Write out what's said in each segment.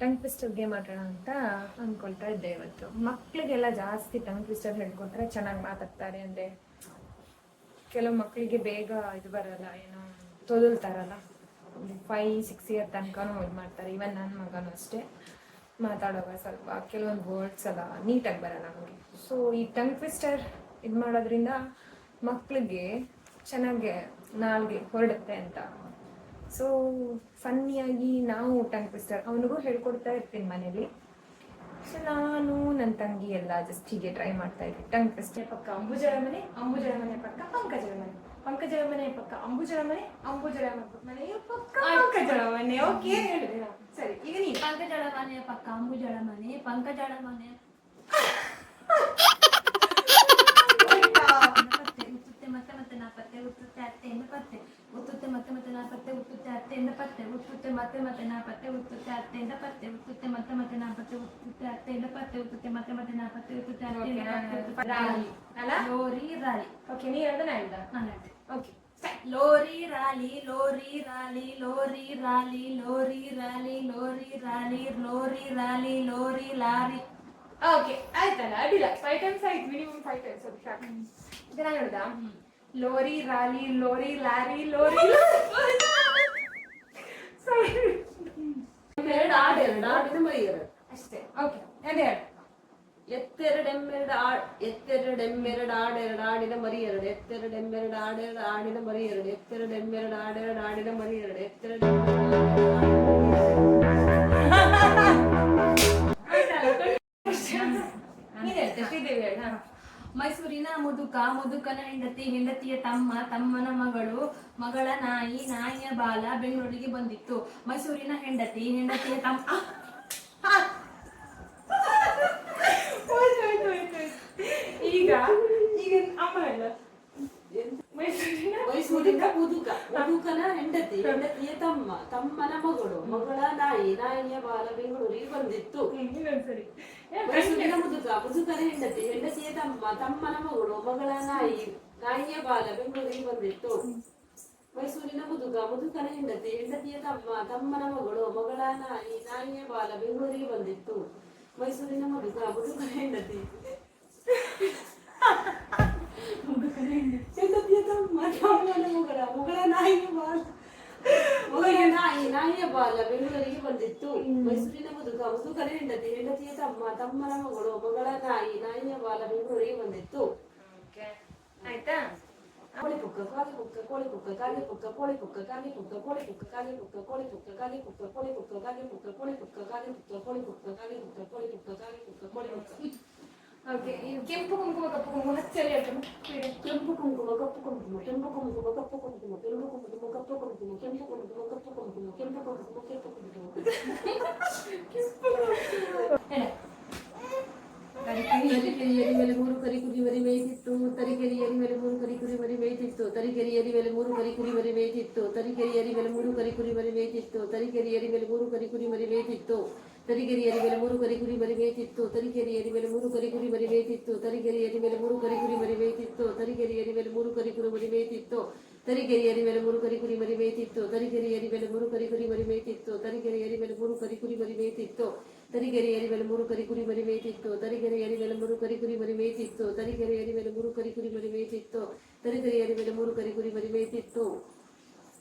Tongue twister game ಆಡೋಣ ಅಂತ ಅಂದ್ಕೊಳ್ತಾ ಇದ್ದೆ ಇವತ್ತು. ಮಕ್ಕಳಿಗೆಲ್ಲ ಜಾಸ್ತಿ ಟಂಗ್ ಟ್ವಿಸ್ಟರ್ ಹೇಳ್ಕೊಟ್ರೆ ಚೆನ್ನಾಗಿ ಮಾತಾಡ್ತಾರೆ ಅಂದರೆ ಕೆಲವು ಮಕ್ಕಳಿಗೆ ಬೇಗ ಇದು ಬರಲ್ಲ, ಏನೋ ತೊದಲ್ತಾರಲ್ಲ. ಫೈವ್ ಸಿಕ್ಸ್ ಇಯರ್ ತನಕನೂ ಇದು ಮಾಡ್ತಾರೆ. ಇವನ್ ನನ್ನ ಮಗನೂ ಅಷ್ಟೇ ಮಾತಾಡುವಾಗ ಸ್ವಲ್ಪ ಕೆಲವೊಂದು ವರ್ಡ್ಸ್ ಎಲ್ಲ ನೀಟಾಗಿ ಬರಲ್ಲ ನಮಗೆ ಸೊ ಈ ಟಂಗ್ ಟ್ವಿಸ್ಟರ್ ಇದು ಮಾಡೋದ್ರಿಂದ ಮಕ್ಕಳಿಗೆ ಚೆನ್ನಾಗಿ ನಾಲ್ಗೆ ಹೊರಡುತ್ತೆ ಅಂತ ಸೊ ಫನ್ನಿಯಾಗಿ ನಾವು ಟಂಗ್ ಟ್ವಿಸ್ಟರ್ ಅವನಿಗೂ ಹೇಳ್ಕೊಡ್ತಾ ಇರ್ತೀನಿ ಮನೇಲಿ. ಸೊ ನಾನು ನನ್ನ ತಂಗಿ ಎಲ್ಲ ಜಸ್ಟ್ ಹೀಗೆ ಟ್ರೈ ಮಾಡ್ತಾ ಇದ್ದೆ ಟಂಗ್ ಟ್ವಿಸ್ಟರ್ ಪಕ್ಕ ಅಂಬುಜರ ಮನೆ ಅಂಬುಜರ ಮನೆ ಪಕ್ಕ ಪಂಕಜರ ಮನೆ ಪಂಕಜರ ಮನೆ ಪಕ್ಕ ಅಂಬುಜರ ಮನೆ ಅಂಬುಜರ ಮನೆ ಪಕ್ಕ ಪಂಕಜರ ಮನೆ ಓಕೆ ಹೇಳಿದೆ ಸರಿ ಈಗ ನೀನು. ಪಂಕಜಳ ಮನೆ ಪಕ್ಕ ಅಂಬುಜಳ ಮನೆ ಪಂಕಜಳ ಮನೆ ಉತ್ತುತ್ತೆ ಮತ್ತೆ ಮತ್ತೆ ನಾ ಪತ್ತೆ ಉತ್ತುತ್ತೆ ಅತ್ತೆಯಿಂದ ಪತ್ತೆ ಉತ್ತುತ್ತೆ ಮತ್ತೆ ಮತ್ತೆ ನಾ ಪತ್ತೆ ಉತ್ತುತ್ತೆ ಅತ್ತೆಯಿಂದ ಪತ್ತೆ ಉತ್ತುತ್ತೆ ಮತ್ತೆ ಮತ್ತೆ ನಾ ಪತ್ತೆ ಉತ್ತುತ್ತೆ ಅತ್ತೆಯಿಂದ ಪತ್ತೆ ಉತ್ತುತ್ತೆ ಮತ್ತೆ ಮತ್ತೆ ನಾ ಪತ್ತೆ ಉತ್ತುತ್ತೆ ಅತ್ತೆಯಿಂದ ಪತ್ತೆ ಉತ್ತುತ್ತೆ ರಾಲಿ ಅಲ್ಲ? ಲೋರಿ ರಾಲಿ ಓಕೆ ನೀ ಹೇಳ್ದೆ ನಾ ಹೇಳ್ದೆ. ನಾನು ಹೇಳ್ದೆ. Okay lorry rally lorry rally lorry rally lorry rally lorry rally lorry rally lorry lorry. Okay ಆಯ್ತಲ್ಲ ಅಡ್ಡಿಲ್ಲ. ಫೈವ್ ಟೈಮ್ಸ್ ಆಯ್ತು ಮಿನಿಮಮ್ ಫೈವ್ ಟೈಮ್ಸ್ ಅದು ಸಾಕು. ಈಗ ನಾನು ಹೇಳ್ದ Lohri rally lorry lorry Lohri ಎರಡು ಆಡು ಎರಡು ಆಡಿನ ಮರಿ ಎರಡು ಅಷ್ಟೇ ಓಕೆ ಅದೇ ಹೇಳು ಎತ್ತೆರಡು ಎಮ್ಮೆರಡು ಆಡ್ ಎತ್ತೆರಡು ಎಮ್ಮೆರಡು ಆಡೆರಡು ಆಡಿನ ಮರಿ ಎರಡು ಎತ್ತೆರಡು ಎಮ್ಮೆರಡು ಆಡೆರಡು ಆಡಿನ ಮರಿ ಎರಡು ಎತ್ತೆರಡು ಎಮ್ಮೆರಡು ಆಡೆರಡು ಆಡಿನ ಮರಿ ಎರಡು ಎತ್ತೆರಡು ಮೈಸೂರಿನ ಮುದುಕ, ಮುದುಕನ ಹೆಂಡತಿ, ಹೆಂಡತಿಯ ತಮ್ಮ, ತಮ್ಮನ ಮಗಳು, ಮಗಳ ನಾಯಿ, ನಾಯಿಯ ಬಾಲ ಬೆಂಗಳೂರಿಗೆ ಬಂದಿತ್ತು. ಮೈಸೂರಿನ ಹೆಂಡತಿ, ಹೆಂಡತಿಯ ತಮ್ಮ. ಈಗ ಈಗ ಅಮ್ಮ ಹೇಳ. ಮೈಸೂರಿನ ಮುದುಕ. ಮುದುಕನ ಹೆಂಡತಿ. ಹೆಂಡತಿಯ ತಮ್ಮ ತಮ್ಮನ ಮಗಳು. ಮಗಳ ನಾಯಿ. ನಾಯಿಯ ಬಾಲ ಬೆಂಗಳೂರಿಗೆ ಬಂದಿತ್ತು. ಮೈಸೂರಿನ ಮುದುಕ ಮುದುಕನ ಹೆಂಡತಿ. ಹೆಂಡತಿಯ ತಮ್ಮ ತಮ್ಮನ ಮಗಳು ಮಗಳ ನಾಯಿ. ನಾಯಿಯ ಬಾಲ ಬೆಂಗಳೂರಿಗೆ ಬಂದಿತ್ತು. ಮೈಸೂರಿನ ಮುದುಕ ಮುದುಕನ ಹೆಂಡತಿ. ಹೆಂಡತಿಯ ತಮ್ಮ ತಮ್ಮನ ಮಗಳು ಮಗಳ ನಾಯಿ. ನಾಯಿಯ ಬಾಲ ಬೆಂಗಳೂರಿಗೆ ಬಂದಿತ್ತು. ಮೈಸೂರಿನ ಮುದುಕ ಮುದುಕನ ಹೆಂಡತಿ. ಮುದುಕನ ಹೆಂಡತಿ ಹೆಂಡತಿಯ ತಮ್ಮ ತಮ್ಮನ ಮಗಳ ಮಗಳ ನಾಯಿಯ ಬಾಲ ಮಗಳ ನಾಯಿ ನಾಯಿಯ ಬಾಲ ಬೆಂಗಳೂರಿಗೆ ಬಂದಿತ್ತು ಮೈಸೂರಿನ ಮುದುಕ ಮುದುಕನ ಹೆಂಡತಿ ಹೆಂಡತಿಯ ತಮ್ಮ ತಮ್ಮನ ಮಗಳು ಮಗಳ ನಾಯಿ ನಾಯಿಯ ಬಾಲ ಬೆಂಗಳೂರಿಗೆ ಬಂದಿತ್ತು ಓಕೆ ಆಯ್ತಾ ಕೋಳಿ ಪುಕ್ಕ ಕಾಲಿ ಪುಕ್ಕ ಕೋಳಿ ಪುಕ್ಕ ಕಾಲಿ ಪುಕ್ಕ ಕೋಳಿ ಪುಕ್ಕ ಕಾಲಿ ಪುಕ್ಕ ಕೋಳಿ ಪುಕ್ಕ ಕಾಲಿ ಪುಕ್ಕ ಕೋಳಿ ಪುಕ್ಕ ಕಾಲಿ ಪುಕ್ಕ ಕೋಳಿ ಪುಕ್ಕ ಕಾಲಿ ಪುಕ್ಕ ಕೋಳಿ ಪುಕ್ಕ ಕಾಲಿ ಪುಕ್ಕ ಕೋಳಿ ಪುಕ್ಕ ಕಾಲಿ ಪುಕ್ಕ ಕೋಳಿ ಪುಕ್ಕ ಕಾಲಿ ಪುಕ್ಕ ಕೋಳಿ ಪುಕ್ಕ ಓಕೆ ಇದು ಕೆಂಪು ಕುಂಕುಮ ಕಪ್ಪು ಕುಂಕುಮ ಹಚ್ಚಲ್ಲಿ ಹೇಳ್ತೀನಿ ಕೆಂಪು ಕುಂಕುಮ ಕಪ್ಪು ಕುಂಕುಮ ಕೆಂಪು ಕುಂಕುಮ ಕಪ್ಪು ಕುಂಕುಮ ಕೆಂಪು ಕುಂಕುಮ ಕಪ್ಪು ಕುಂಕುಮ ಕೆಂಪು ಕುಂಕುಮ ಕಪ್ಪು ಕುಂಕುಮ ಕೆಂಪು ಕುಂಕುಮ ಕೆಂಪು ಕುಂಕುಮ. ಹೇಳ ತರಿಕೆರಿಯರಿ ಮೇಲೆ ಮೂರು ಕರಿ ಕುರಿ ಮರಿ ಮೇಯ್ತಿತ್ತು. ತರಿಕೆರಿಯರಿ ಮೇಲೆ ಮೂರು ಕರಿ ಕುರಿ ಮರಿ ಮೇಯ್ತಿತ್ತು. ತರಿಕೆರಿಯರಿ ಮೇಲೆ ಮೂರು ಕರಿ ಕುರಿ ಮರಿ ಮೇಯ್ತಿತ್ತು. ತರಿಕೆರಿಯರಿ ಮೇಲೆ ಮೂರು ಕರಿ ಕುರಿ ಮರಿ ಮೇಯ್ತಿತ್ತು. ತರಿಕೆರಿಯರಿ ಮೇಲೆ ಮೂರು ಕರಿ ಕುರಿ ಮರಿ ಮೇಯ್ತಿತ್ತು. ತರಿಕೆರಿಯರಿ ಮೇಲೆ ಮೂರು ಕರಿ ಕುರಿ ಮರಿ ತರಿಕೆರಿಯರಿ ಮೇಲೆ ಮೂರು ಕರಿ ಕುರಿ ಮರಿ ತರಿಕೆರಿಯರಿ ಮೇಲೆ ಮೂರು ಕರಿ ಕುರಿ ಮರಿ ತರಿಕೆರಿಯರಿ ಮೇಲೆ ಮೂರು ಕರಿ ಕುರಿ ಮೇಯ್ತಿತ್ತು ತರಿಕೆರಿಯರಿ ಮೇಲೆ ಮೂರು ಕರಿ ಕುರಿ ಮರಿ ತರಿಕೆರಿಯರಿ ಮೇಲೆ ಮೂರು ಕರಿ ಕುರಿ ಮೇಯ್ತಿತ್ತು ತರಿಕೆರಿಯರಿ ಮೇಲೆ ಮೂರು ಕರಿ ಕುರಿ ಮೇಯ್ತಿತ್ತು ತರಿಗೆರೆಯರಿ ಮೇಲೆ ಮೂರು ಕರಿ ಕುರಿ ಮೇಯ್ತಿತ್ತು ತರಿಗೆರೆಯರಿ ಮೇಲೆ ಮೂರು ಕರಿ ಕುರಿ ಮೇಯ್ತಿತ್ತು ತರಿಗೆರೆಯರಿ ಮೇಲೆ ಮೂರು ಕರಿ ಕುರಿ ಮೇಯ್ತಿತ್ತು ತರಿಗೆರೆಯರಿ ಮೇಲೆ ಮೂರು ಕರಿ ಕುರಿ ಮೇಯ್ತಿತ್ತು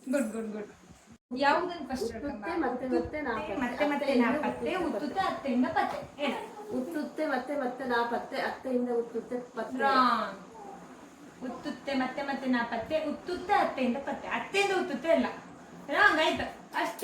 ಗುಡ್ ಗುಡ್ ಗುಡ್ ಯಾವುದನ್ನು ಫಸ್ಟ್ ಮತ್ತೆ ಮತ್ತೆ ಮತ್ತೆ ಮತ್ತೆ ಉತ್ತುತ್ತೆ ಅತ್ತೆಯಿಂದ ಪತ್ತೆ. ಉತ್ತುತ್ತೆ ಮತ್ತೆ ಮತ್ತೆ ನಾ ಪತ್ತೆ ಅತ್ತೆಯಿಂದ ಉತ್ತುತ್ತೆ ಪತ್ತೆ. ರಾಂಗ್ ಉತ್ತುತ್ತೆ ಮತ್ತೆ ಮತ್ತೆ ನಾ ಪತ್ತೆ ಉತ್ತುತ್ತೆ ಅತ್ತೆಯಿಂದ ಪತ್ತೆ. ಅತ್ತೆಯಿಂದ ಉತ್ತುತ್ತೆ ಅಲ್ಲ. ರಾಂಗ್ ಆಯ್ತು. ಅಷ್ಟೇ.